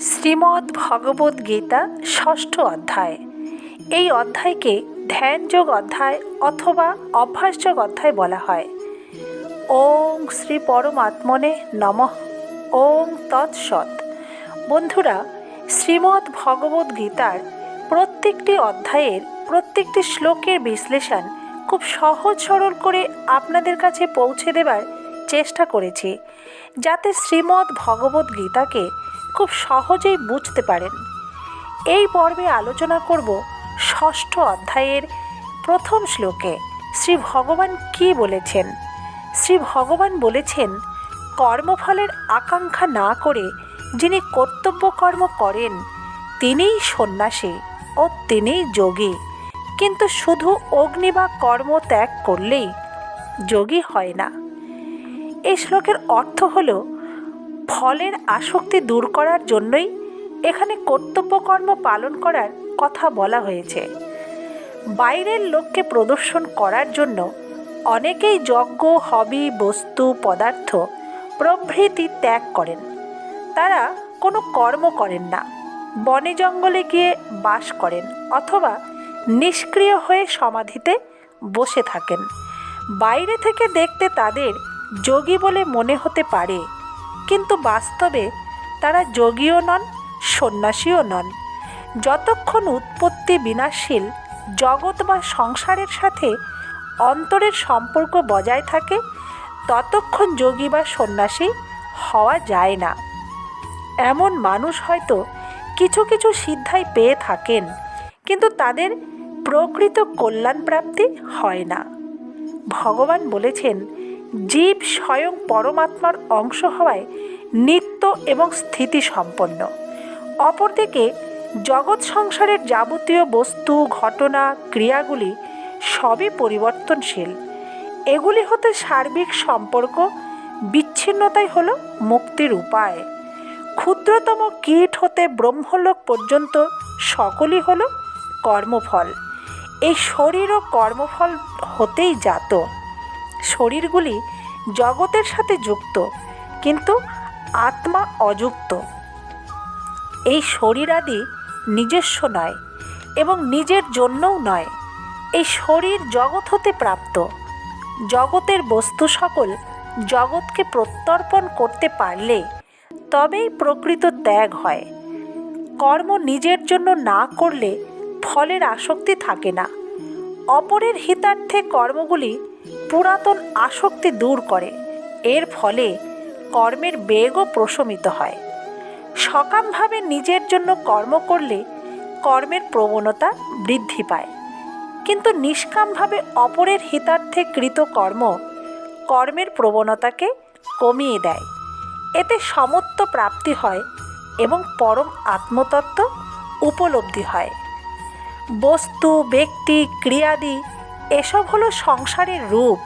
শ্রীমদ্ ভগবদ্ গীতা ষষ্ঠ অধ্যায়। এই অধ্যায়কে ধ্যানযোগ অধ্যায় অথবা অভ্যাসযোগ অধ্যায় বলা হয়। ওং শ্রী পরমাত্মনে নমঃ। ওং তৎসৎ বন্ধুরা শ্রীমদ্ ভগবদ্ গীতার প্রত্যেকটি অধ্যায়ের প্রত্যেকটি শ্লোকের বিশ্লেষণ খুব সহজ সরল করে আপনাদের কাছে পৌঁছে দেবার চেষ্টা করেছি। যাতে শ্রীমদ্ ভগবদ্ গীতাকে খুব সহজেই বুঝতে পারেন। এই পর্বে আলোচনা করব ষষ্ঠ অধ্যায়ের প্রথম শ্লোকে শ্রী ভগবান কি বলেছেন? শ্রী ভগবান বলেছেন, কর্মফলের আকাঙ্ক্ষা না করে যিনি কর্তব্য কর্ম করেন, তিনিই সন্ন্যাসী ও তিনিই যোগী। কিন্তু শুধু অগ্নি বা কর্ম ত্যাগ করলেই যোগী হয় না। এই শ্লোকের অর্থ হল ফলের আসক্তি দূর করার জন্যই এখানে কর্তব্যকর্ম পালন করার কথা বলা হয়েছে। বাইরের লোককে প্রদর্শন করার জন্য অনেকেই যজ্ঞ, হবি, বস্তু, পদার্থ প্রভৃতি ত্যাগ করেন। তারা কোনো কর্ম করেন না। বনে জঙ্গলে গিয়ে বাস করেন অথবা নিষ্ক্রিয় হয়ে সমাধিতে বসে থাকেন। বাইরে থেকে দেখতে তাদের যোগী বলে মনে হতে পারে কিন্তু বাস্তবে তারা যোগীও নন, সন্ন্যাসীও নন। যতক্ষণ উৎপত্তি বিনাশীল, জগৎ বা সংসারের সাথে অন্তরের সম্পর্ক বজায় থাকে, ততক্ষণ যোগী বা সন্ন্যাসী হওয়া যায় না। এমন মানুষ হয়তো কিছু কিছু সিদ্ধাই পেয়ে থাকেন, কিন্তু তাদের প্রকৃত কল্যাণ প্রাপ্তি হয় না। ভগবান বলেছেন জীব স্বয়ং পরমাত্মার অংশ হওয়ায় নিত্য এবং স্থিতিসম্পন্ন। অপরদিকে, জগৎ সংসারের যাবতীয় বস্তু, ঘটনা, ক্রিয়াগুলি সবই পরিবর্তনশীল। এগুলি হতে সার্বিক সম্পর্ক, বিচ্ছিন্নতাই হলো মুক্তির উপায়। ক্ষুদ্রতম কীট হতে ব্রহ্মলোক পর্যন্ত সকলই হলো কর্মফল। এই শরীর ও কর্মফল হতেই জাত। শরীরগুলি জগতের সাথে যুক্ত, কিন্তু আত্মা অযুক্ত। এই শরীর আদি নিজস্ব নয় এবং নিজের জন্যও নয়। এই শরীর জগৎ হতে প্রাপ্ত। জগতের বস্তু সকল জগৎকে প্রত্যর্পণ করতে পারলে তবেই প্রকৃত ত্যাগ হয়। কর্ম নিজের জন্য না করলে ফলের আসক্তি থাকে না। অপরের হিতার্থে কর্মগুলি পুরাতন আসক্তি দূর করে। এর ফলে কর্মের বেগও প্রশমিত হয়। সকামভাবে নিজের জন্য কর্ম করলে কর্মের প্রবণতা বৃদ্ধি পায়। কিন্তু নিষ্কামভাবে অপরের হিতার্থে কৃত কর্ম কর্মের প্রবণতাকে কমিয়ে দেয়। এতে সমত্ব প্রাপ্তি হয় এবং পরম আত্মতত্ত্ব উপলব্ধি হয়। বস্তু, ব্যক্তি, ক্রিয়াদি এসব হলো সংসারের রূপ।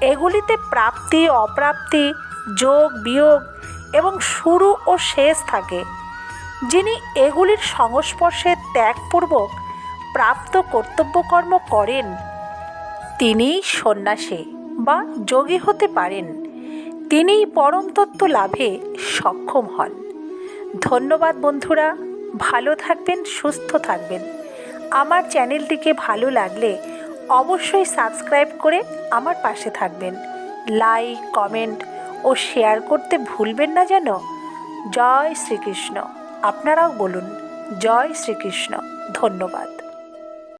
এগুলিতে প্রাপ্তি, অপ্রাপ্তি, যোগ, বিয়োগ এবং শুরু ও শেষ থাকে। যিনি এগুলির সংস্পর্শে ত্যাগপূর্বক প্রাপ্ত কর্তব্যকর্ম করেন, তিনিই সন্ন্যাসী বা যোগী হতে পারেন। তিনিই পরম তত্ত্ব লাভে সক্ষম হন। ধন্যবাদ বন্ধুরা, ভালো থাকবেন, সুস্থ থাকবেন। আমার চ্যানেলটিকে ভালো লাগলে অবশ্যই সাবস্ক্রাইব করে আমার পাশে থাকবেন। লাইক, কমেন্ট ও শেয়ার করতে ভুলবেন না যেন। জয় শ্রীকৃষ্ণ। আপনারাও বলুন, জয় শ্রীকৃষ্ণ। ধন্যবাদ।